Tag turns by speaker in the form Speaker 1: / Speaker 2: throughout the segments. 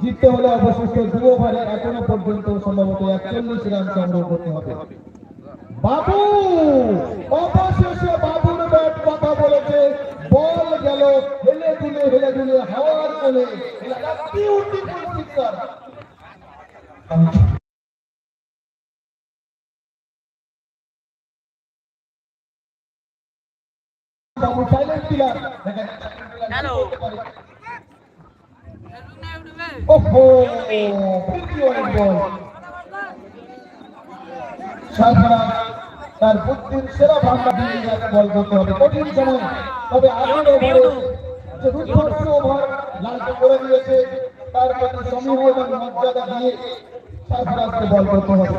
Speaker 1: জিততে হলে অবশিষ্ট দু ওভারে এখনও পর্যন্ত সম্ভবত 41 রান সংগ্রহ করতে হবে। বাবু! অবশেষে বাবুর ব্যাট কথা বলেছে। বল গেল হেলে দুলে হেলে দুলে হাওয়ার কোলে
Speaker 2: হ্যালো
Speaker 1: ওহো তৃতীয় তার বুদ্ধির সেরা ভান্ডার দিয়ে যাকে বল করতে হবে। কঠিন সময় তবে আগের ওভারে যে রুদ্ধশ্র ওভার লালকে করে দিয়েছে তার প্রতি সমীহ এবং মর্যাদা দিয়ে সারফরাজকে বল করতে হবে।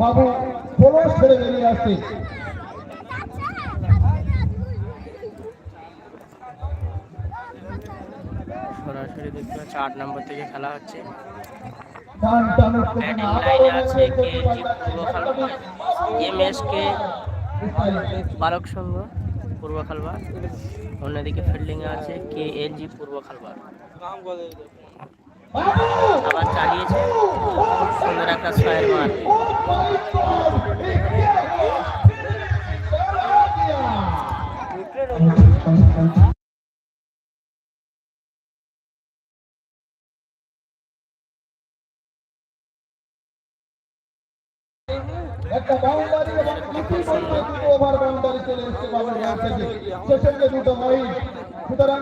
Speaker 1: বাবু পোলস ছেড়ে বেরিয়ে আসছে।
Speaker 2: সরাসরি দেখতে পাচ্ছি আট নম্বর থেকে খেলা হচ্ছে। ব্যাটিং লাইনে আছে কে পূর্ব খালবা এম এস কে বালক সংঘ পূর্ব অন্যদিকে ফিল্ডিংয়ে আছে কে এল জি পূর্ব খালবার আবার চালিয়েছে। সুন্দর একটা ছয়ের মার
Speaker 1: একটা বাউন্ডারি এবং ইতিমধ্যে দুটো ওভার বাউন্ডারি চলে এসেছে বাবুর ব্যাট থেকে। সেসঙ্গে দুটো মাইল সুতরাং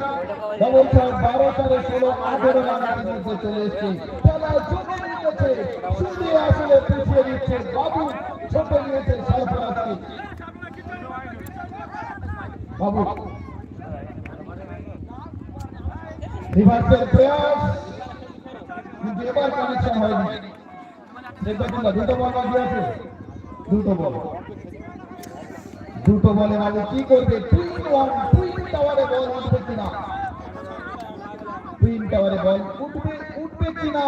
Speaker 1: ডবল ছয় বারো চারে ষোলো, আঠেরো রান ইতিমধ্যে চলে এসেছে। খেলা জমে নিয়েছে শুধু আসলে পিছিয়ে দিচ্ছে বাবু ছোট নিয়েছে সারফরাজকে বাবু। রিভার্সের প্রয়াস, কিন্তু এবার কানেকশন হয়নি। দেখবেন দুটো বল বাকি দুটো বল। দুটো বলে বাবু কি করবে? টুইন ওয়ান টুইন টাওয়ারে বল উঠবে কিনা? টুইন টাওয়ারে বল উঠবে উঠবে কিনা?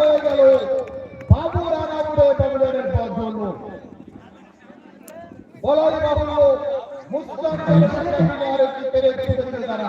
Speaker 1: হয়ে গেল। বাবু রান আউটে বাবুলের পথ ধরল। বলাই বাবুল মুস্তান পেরে তারা।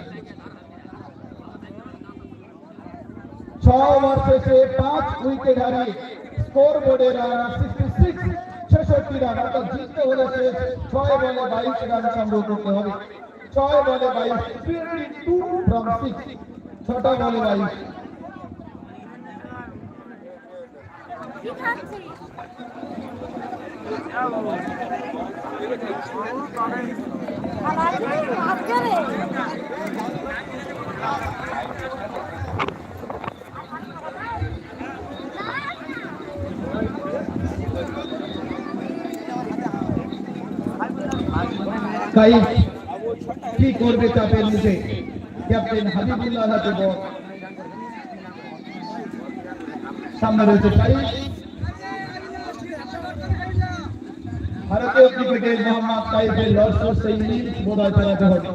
Speaker 1: ছ ওভার শেষে পাঁচ উইকেট হারিয়ে স্কোর বোর্ডে রান সিক্সটি সিক্স ছেষট্টি রান। অর্থাৎ জিততে হলে শেষ ছয় বলে বাইশ রান সংগ্রহ করতে হবে। ছয় তাই কি করবে চাপের মুখে ক্যাপ্টেন হাবিবুল্লাহ বল। সামনে রয়েছে তাই ভারতীয় ক্রিকেটের মোহাম্মদ সাইফের লস্য সেই বোধহয় চালাতে হবে।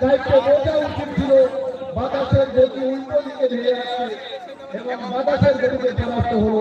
Speaker 1: সাইফকে বোঝা উচিত ছিল বাতাসের গতি উল্টো দিকে ধেয়ে আছে এবং বাতাসের গতিতে পরাস্ত হলো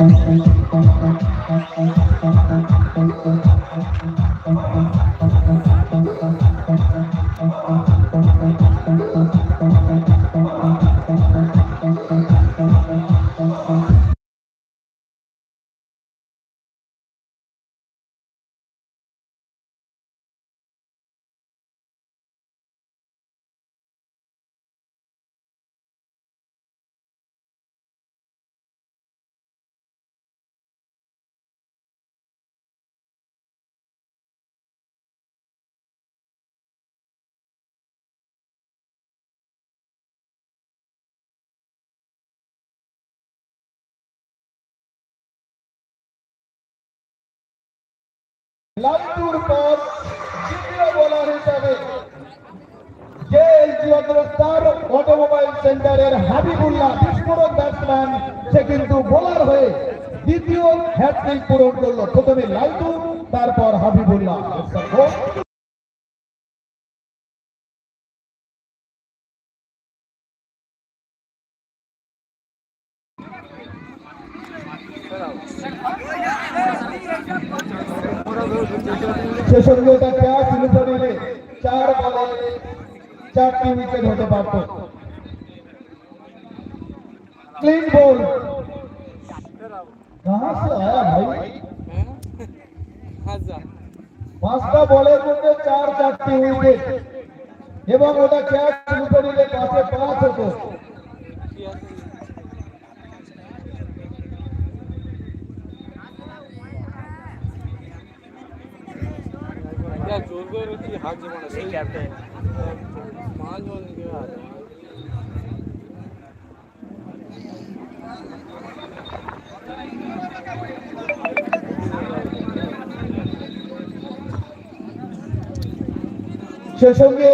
Speaker 1: এন্ড আউট লালটুর পর তৃতীয় বোলার হিসাবে অগ্রস্তার অটোমোবাইল সেন্টারের হাবিবুল্লাহ বিস্ফোরক ব্যাটসম্যান, সে কিন্তু বোলার হয়ে দ্বিতীয় হ্যাট্রিক পূরণ করল। প্রথমে লালটু তারপর হাবিবুল্লাহ। সঙ্গে ওটা ক্যাচ লুটারিলে চার বলে চারটি উইকেট হতে পারত क्लीन बॉल कहां से आया भाई পাঁচটা বলের মধ্যে চার চারটি উইকেট এবং ওটা ক্যাচ লুটারিলে পাশে পাঁচ হতো
Speaker 2: ক্যাপ্টেন
Speaker 3: মাল জল নিয়ে হাত
Speaker 1: সে সঙ্গে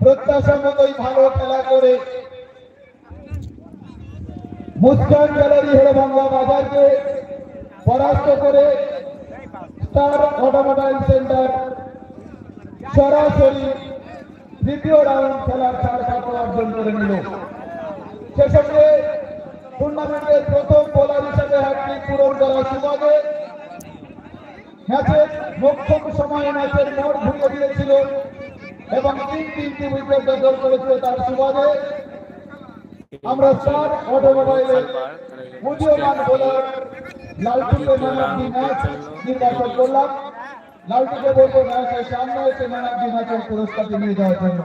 Speaker 1: প্রত্যাশা মতোই ভালো খেলা করে মুস্কান গ্যালারি হেরে বাংলা বাজারকে পরাস্ত করে স্টার অটোমোবাইল সেন্টার সরাসরি তৃতীয় রাউন্ড খেলার ছাড় পাত্র অর্জন করে নিল। সে সঙ্গে টুর্নামেন্টের প্রথম বোলার হিসেবে হ্যাট্রিক পূরণ করার সুবাদে ম্যাচের মোক্ষম সময়ে ম্যাচের মোড় ঘুরিয়ে দিয়েছিল এবং তিন তিনটি উইকেট দখল করেছিল তার সুবাদে। আমরা চার অটোমোবাইলের উদীয়মান bowler লালটুকে man of the match নির্বাচন করলাম লালটুকে বলবো ম্যাচের সামনে এসে ম্যান অফ দি ম্যাচের পুরস্কারটি নিয়ে যাওয়ার জন্য